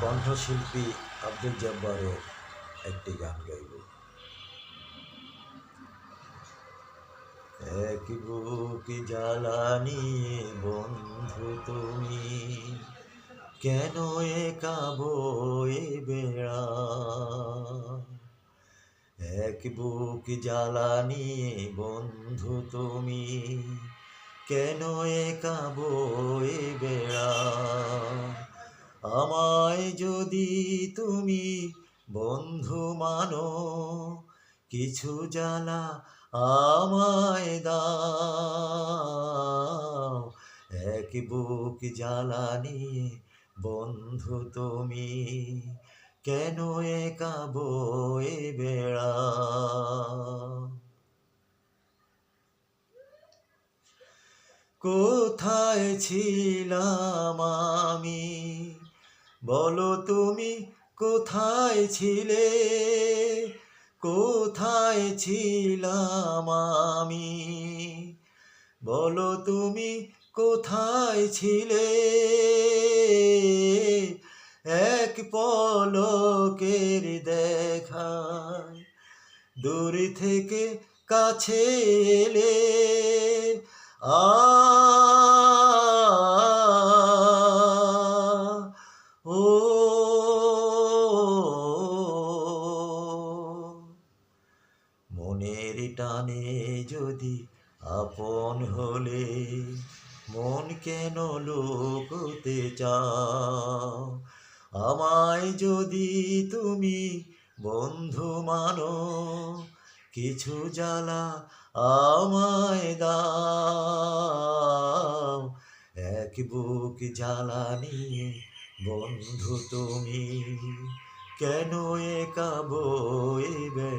কণ্ঠশিল্পী আব্দুল জব্বারের একটি গান গাইব। এক বুক জ্বালানি বন্ধু তুমি, কেন একা বয়ে বেড়া? এক বুক জ্বালানি বন্ধু তুমি, কেন একা বয়ে বেড়া? আমায় যদি তুমি বন্ধু মানো, কিছু জ্বালা আমায় দাও। এক বুক জ্বালা নিয়ে বন্ধু তুমি কেন একা বয়ে বেড়া কোথায় ছিলাম আমি? বলো তুমি কোথায় ছিলে? কোথায় ছিলাম আমি? বলো তুমি কোথায় ছিলে? এক পলকের দেখায় দূর থেকে কাছে এলে আ মনের টানে যদি আপন হলে মন কেন লোকতে চাও? আমায় যদি তুমি বন্ধু মানো, কিছু জ্বালা আমায় দাও। এক বুক জ্বালা নিয়ে বন্ধু তুমি কেন একা বয়ে বেড়া